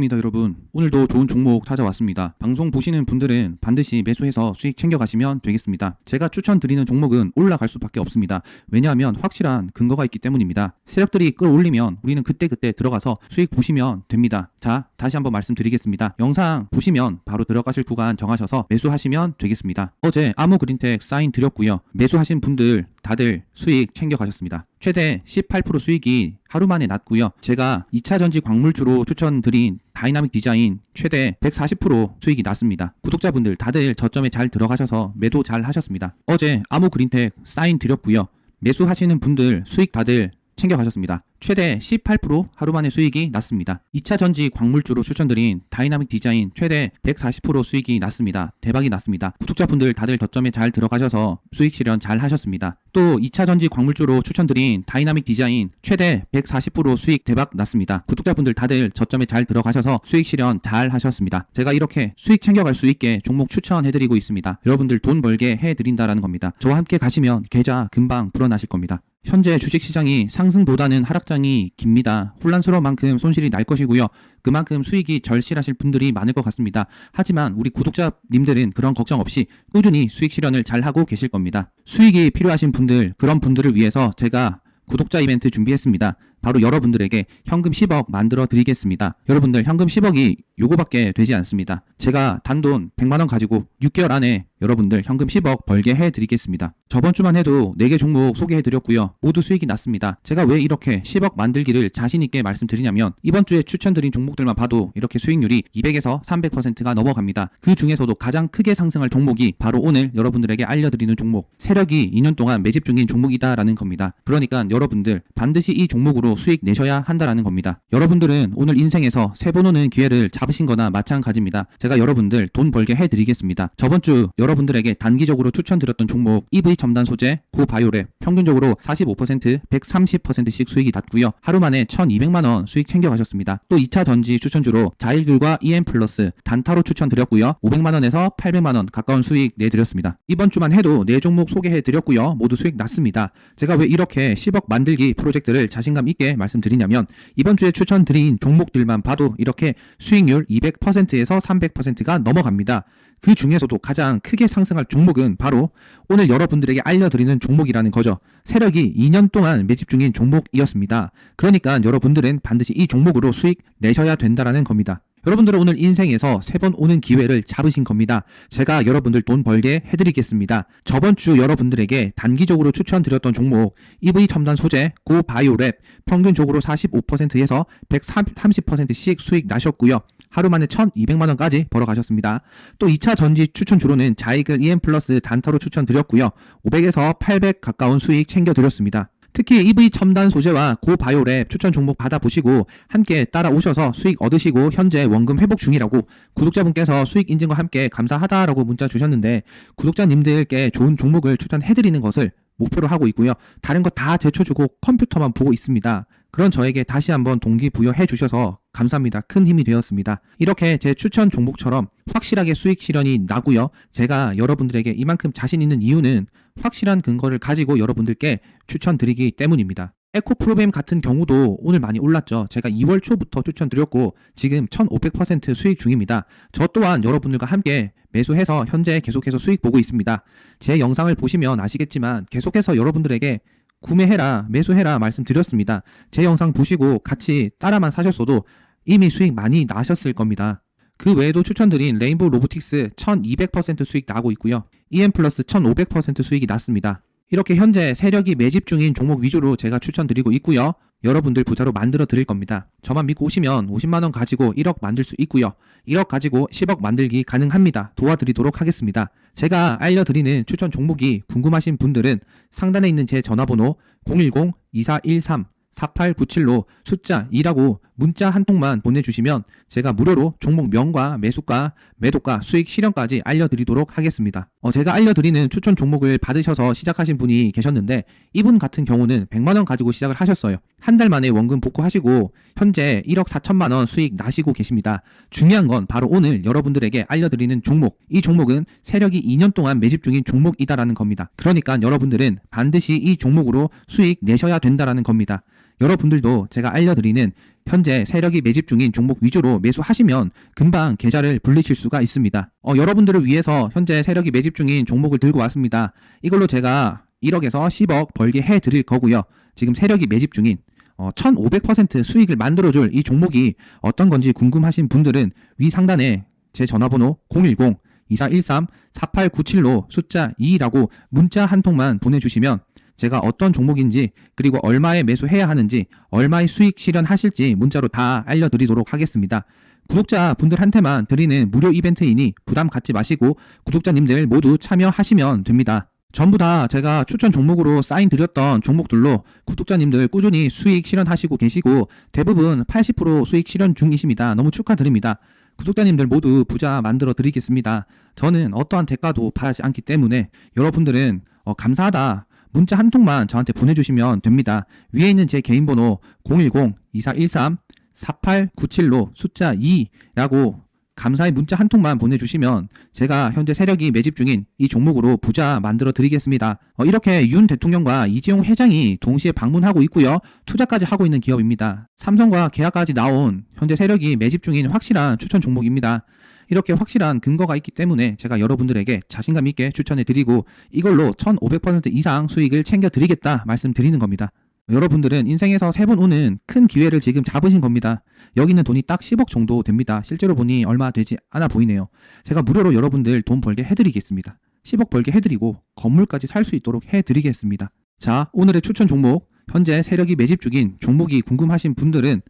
입니다 여러분. 오늘도 좋은 종목 찾아왔습니다. 방송 보시는 분들은 반드시 매수해서 수익 챙겨가시면 되겠습니다. 제가 추천드리는 종목은 올라갈 수밖에 없습니다. 왜냐하면 확실한 근거가 있기 때문입니다. 세력들이 끌어올리면 우리는 그때그때 들어가서 수익 보시면 됩니다. 자 다시 한번 말씀드리겠습니다. 영상 보시면 바로 들어가실 구간 정하셔서 매수하시면 되겠습니다. 어제 아모그린텍 사인 드렸고요. 매수하신 분들 다들 수익 챙겨가셨습니다 최대 18% 수익이 하루 만에 났고요. 제가 2차 전지 광물주로 추천드린 다이나믹 디자인 최대 140% 수익이 났습니다. 구독자분들 다들 저점에 잘 들어가셔서 매도 잘 하셨습니다. 어제 아모 그린텍 사인 드렸고요. 매수하시는 분들 수익 다들 챙겨가셨습니다. 최대 18% 하루 만에 수익이 났습니다. 2차 전지 광물주로 추천드린 다이나믹 디자인 최대 140% 수익이 났습니다. 대박이 났습니다. 구독자분들 다들 저점에 잘 들어가셔서 수익 실현 잘 하셨습니다. 또 2차 전지 광물주로 추천드린 다이나믹 디자인 최대 140% 수익 대박 났습니다. 구독자분들 다들 저점에 잘 들어가셔서 수익 실현 잘 하셨습니다. 제가 이렇게 수익 챙겨갈 수 있게 종목 추천해드리고 있습니다. 여러분들 돈 벌게 해드린다라는 겁니다. 저와 함께 가시면 계좌 금방 불어나실 겁니다. 현재 주식시장이 상승보다는 하락장이 깁니다. 혼란스러운 만큼 손실이 날 것이고요. 그만큼 수익이 절실하실 분들이 많을 것 같습니다. 하지만 우리 구독자님들은 그런 걱정 없이 꾸준히 수익 실현을 잘 하고 계실 겁니다. 수익이 필요하신 분들, 그런 분들을 위해서 제가 구독자 이벤트 준비했습니다. 바로 여러분들에게 현금 10억 만들어 드리겠습니다. 여러분들 현금 10억이 요거밖에 되지 않습니다. 제가 단돈 100만원 가지고 6개월 안에 여러분들 현금 10억 벌게 해 드리겠습니다. 저번 주만 해도 4개 종목 소개해 드렸고요. 모두 수익이 났습니다. 제가 왜 이렇게 10억 만들기를 자신 있게 말씀드리냐면 이번 주에 추천드린 종목들만 봐도 이렇게 수익률이 200에서 300%가 넘어갑니다. 그 중에서도 가장 크게 상승할 종목이 바로 오늘 여러분들에게 알려드리는 종목 세력이 2년 동안 매집 중인 종목이다라는 겁니다. 그러니까 여러분들 반드시 이 종목으로 수익 내셔야 한다라는 겁니다. 여러분들은 오늘 인생에서 세 번 오는 기회를 잡으신 거나 마찬가지입니다. 제가 여러분들 돈 벌게 해드리겠습니다. 저번 주 여러분들에게 단기적으로 추천드렸던 종목 EV 첨단 소재, 고바이오랩 평균적으로 45%, 130%씩 수익이 났고요. 하루 만에 1,200만 원 수익 챙겨가셨습니다. 또 2차 전지 추천주로 자일귤과 EM 플러스 단타로 추천드렸고요. 500만 원에서 800만 원 가까운 수익 내드렸습니다. 이번 주만 해도 네 종목 소개해드렸고요. 모두 수익 났습니다. 제가 왜 이렇게 10억 만들기 프로젝트를 자신감 있게 말씀드리냐면 이번 주에 추천드린 종목들만 봐도 이렇게 수익률 200%에서 300%가 넘어갑니다. 그 중에서도 가장 크게 상승할 종목은 바로 오늘 여러분들에게 알려드리는 종목이라는 거죠. 세력이 2년 동안 매집 중인 종목이었습니다. 그러니까 여러분들은 반드시 이 종목으로 수익 내셔야 된다라는 겁니다. 여러분들은 오늘 인생에서 세 번 오는 기회를 잡으신 겁니다. 제가 여러분들 돈 벌게 해드리겠습니다. 저번 주 여러분들에게 단기적으로 추천드렸던 종목 EV 첨단 소재 고 바이오랩 평균적으로 45%에서 130%씩 수익 나셨고요. 하루 만에 1,200만 원까지 벌어가셨습니다. 또 2차 전지 추천 주로는 자이글 EM 플러스 단타로 추천드렸고요. 500에서 800 가까운 수익 챙겨드렸습니다. 특히 EV 첨단 소재와 고바이오랩 추천 종목 받아보시고 함께 따라오셔서 수익 얻으시고 현재 원금 회복 중이라고 구독자분께서 수익 인증과 함께 감사하다라고 문자 주셨는데 구독자님들께 좋은 종목을 추천해드리는 것을 목표로 하고 있고요. 다른 거 다 제쳐주고 컴퓨터만 보고 있습니다. 그런 저에게 다시 한번 동기부여해 주셔서 감사합니다. 큰 힘이 되었습니다. 이렇게 제 추천 종목처럼 확실하게 수익 실현이 나고요. 제가 여러분들에게 이만큼 자신 있는 이유는 확실한 근거를 가지고 여러분들께 추천드리기 때문입니다. 에코 프로뱀 같은 경우도 오늘 많이 올랐죠. 제가 2월 초부터 추천드렸고 지금 1500% 수익 중입니다. 저 또한 여러분들과 함께 매수해서 현재 계속해서 수익 보고 있습니다. 제 영상을 보시면 아시겠지만 계속해서 여러분들에게 구매해라, 매수해라 말씀드렸습니다. 제 영상 보시고 같이 따라만 사셨어도 이미 수익 많이 나셨을 겁니다. 그 외에도 추천드린 레인보우 로보틱스 1200% 수익 나고 있고요. EM 플러스 1500% 수익이 났습니다. 이렇게 현재 세력이 매집 중인 종목 위주로 제가 추천드리고 있고요. 여러분들 부자로 만들어 드릴 겁니다. 저만 믿고 오시면 50만원 가지고 1억 만들 수 있고요. 1억 가지고 10억 만들기 가능합니다. 도와드리도록 하겠습니다. 제가 알려드리는 추천 종목이 궁금하신 분들은 상단에 있는 제 전화번호 010-2413 4897로 숫자 2라고 문자 한 통만 보내주시면 제가 무료로 종목 명과 매수가, 매도가, 수익 실현까지 알려드리도록 하겠습니다. 어, 제가 알려드리는 추천 종목을 받으셔서 시작하신 분이 계셨는데 이분 같은 경우는 100만원 가지고 시작을 하셨어요. 한 달 만에 원금 복구하시고 현재 1억 4천만원 수익 나시고 계십니다. 중요한 건 바로 오늘 여러분들에게 알려드리는 종목. 이 종목은 세력이 2년 동안 매집 중인 종목이다라는 겁니다. 그러니까 여러분들은 반드시 이 종목으로 수익 내셔야 된다라는 겁니다. 여러분들도 제가 알려드리는 현재 세력이 매집 중인 종목 위주로 매수하시면 금방 계좌를 불리실 수가 있습니다. 어, 여러분들을 위해서 현재 세력이 매집 중인 종목을 들고 왔습니다. 이걸로 제가 1억에서 10억 벌게 해 드릴 거고요. 지금 세력이 매집 중인 어, 1500% 수익을 만들어줄 이 종목이 어떤 건지 궁금하신 분들은 위 상단에 제 전화번호 010 2413-4897로 숫자 2라고 문자 한 통만 보내주시면 제가 어떤 종목인지 그리고 얼마에 매수해야 하는지 얼마의 수익 실현하실지 문자로 다 알려드리도록 하겠습니다. 구독자 분들한테만 드리는 무료 이벤트이니 부담 갖지 마시고 구독자님들 모두 참여하시면 됩니다. 전부 다 제가 추천 종목으로 사인 드렸던 종목들로 구독자님들 꾸준히 수익 실현하시고 계시고 대부분 80% 수익 실현 중이십니다. 너무 축하드립니다. 구독자님들 모두 부자 만들어 드리겠습니다. 저는 어떠한 대가도 바라지 않기 때문에 여러분들은 어, 감사하다. 문자 한 통만 저한테 보내주시면 됩니다. 위에 있는 제 개인 번호 010-2413-4897로 숫자 2라고 감사의 문자 한 통만 보내주시면 제가 현재 세력이 매집 중인 이 종목으로 부자 만들어 드리겠습니다. 어, 이렇게 윤 대통령과 이재용 회장이 동시에 방문하고 있고요. 투자까지 하고 있는 기업입니다. 삼성과 계약까지 나온 현재 세력이 매집 중인 확실한 추천 종목입니다. 이렇게 확실한 근거가 있기 때문에 제가 여러분들에게 자신감 있게 추천해 드리고 이걸로 1500% 이상 수익을 챙겨 드리겠다 말씀드리는 겁니다. 여러분들은 인생에서 세 번 오는 큰 기회를 지금 잡으신 겁니다. 여기 있는 돈이 딱 10억 정도 됩니다. 실제로 보니 얼마 되지 않아 보이네요. 제가 무료로 여러분들 돈 벌게 해드리겠습니다. 10억 벌게 해드리고 건물까지 살 수 있도록 해드리겠습니다. 자, 오늘의 추천 종목. 현재 세력이 매집 중인 종목이 궁금하신 분들은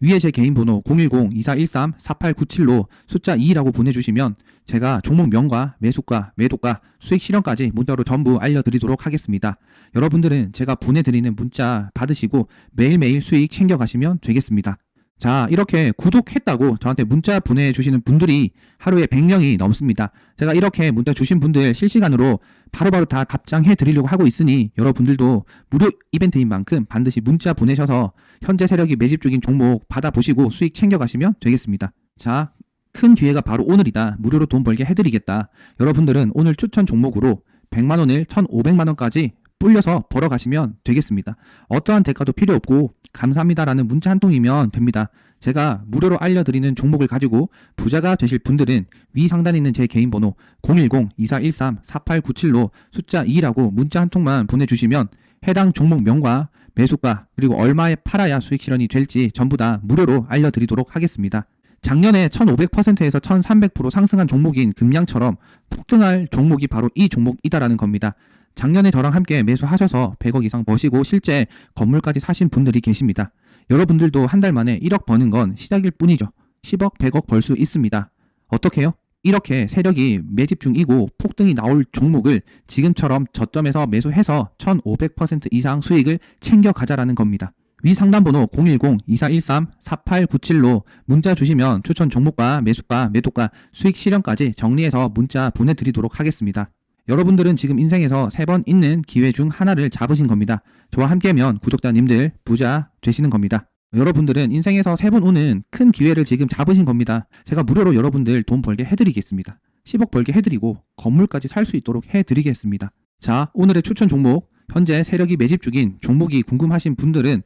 위에 제 개인 번호 010-2413-4897로 숫자 2라고 보내주시면 제가 종목명과 매수가, 매도가, 수익 실현까지 문자로 전부 알려드리도록 하겠습니다. 여러분들은 제가 보내드리는 문자 받으시고 매일매일 수익 챙겨가시면 되겠습니다. 자, 이렇게 구독했다고 저한테 문자 보내 주시는 분들이 하루에 100명이 넘습니다. 제가 이렇게 문자 주신 분들 실시간으로 바로 바로 다 답장해 드리려고 하고 있으니 여러분들도 무료 이벤트인 만큼 반드시 문자 보내셔서 현재 세력이 매집 중인 종목 받아 보시고 수익 챙겨 가시면 되겠습니다. 자, 큰 기회가 바로 오늘이다. 무료로 돈 벌게 해드리겠다. 여러분들은 오늘 추천 종목으로 100만원을 1500만원까지 불려서 벌어가시면 되겠습니다. 어떠한 대가도 필요 없고 감사합니다라는 문자 한 통이면 됩니다. 제가 무료로 알려드리는 종목을 가지고 부자가 되실 분들은 위 상단에 있는 제 개인 번호 010-2413-4897로 숫자 2라고 문자 한 통만 보내주시면 해당 종목명과 매수가 그리고 얼마에 팔아야 수익 실현이 될지 전부 다 무료로 알려드리도록 하겠습니다. 작년에 1500%에서 1300% 상승한 종목인 금양처럼 폭등할 종목이 바로 이 종목이다라는 겁니다. 작년에 저랑 함께 매수하셔서 100억 이상 버시고 실제 건물까지 사신 분들이 계십니다. 여러분들도 한 달 만에 1억 버는 건 시작일 뿐이죠. 10억, 100억 벌 수 있습니다. 어떻게요? 이렇게 세력이 매집 중이고 폭등이 나올 종목을 지금처럼 저점에서 매수해서 1500% 이상 수익을 챙겨가자라는 겁니다. 위 상담번호 010-2413-4897로 문자 주시면 추천 종목과 매수가, 매도가, 수익 실현까지 정리해서 문자 보내드리도록 하겠습니다. 여러분들은 지금 인생에서 세 번 있는 기회 중 하나를 잡으신 겁니다. 저와 함께면 구독자님들 부자 되시는 겁니다. 여러분들은 인생에서 세 번 오는 큰 기회를 지금 잡으신 겁니다. 제가 무료로 여러분들 돈 벌게 해드리겠습니다. 10억 벌게 해드리고 건물까지 살 수 있도록 해드리겠습니다. 자, 오늘의 추천 종목. 현재 세력이 매집 중인 종목이 궁금하신 분들은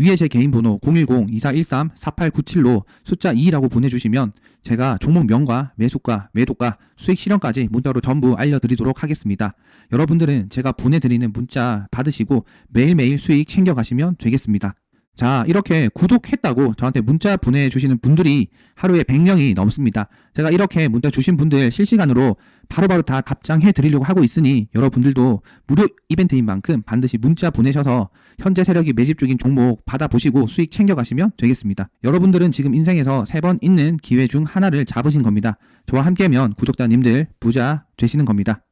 위에 제 개인 번호 010-2413-4897로 숫자 2라고 보내주시면 제가 종목명과 매수가, 매도가, 수익 실현까지 문자로 전부 알려드리도록 하겠습니다. 여러분들은 제가 보내드리는 문자 받으시고 매일매일 수익 챙겨가시면 되겠습니다. 자, 이렇게 구독했다고 저한테 문자 보내 주시는 분들이 하루에 100명이 넘습니다. 제가 이렇게 문자 주신 분들 실시간으로 바로 바로 다 답장해 드리려고 하고 있으니 여러분들도 무료 이벤트인 만큼 반드시 문자 보내셔서 현재 세력이 매집 중인 종목 받아보시고 수익 챙겨가시면 되겠습니다. 여러분들은 지금 인생에서 세 번 있는 기회 중 하나를 잡으신 겁니다. 저와 함께면 구독자님들 부자 되시는 겁니다.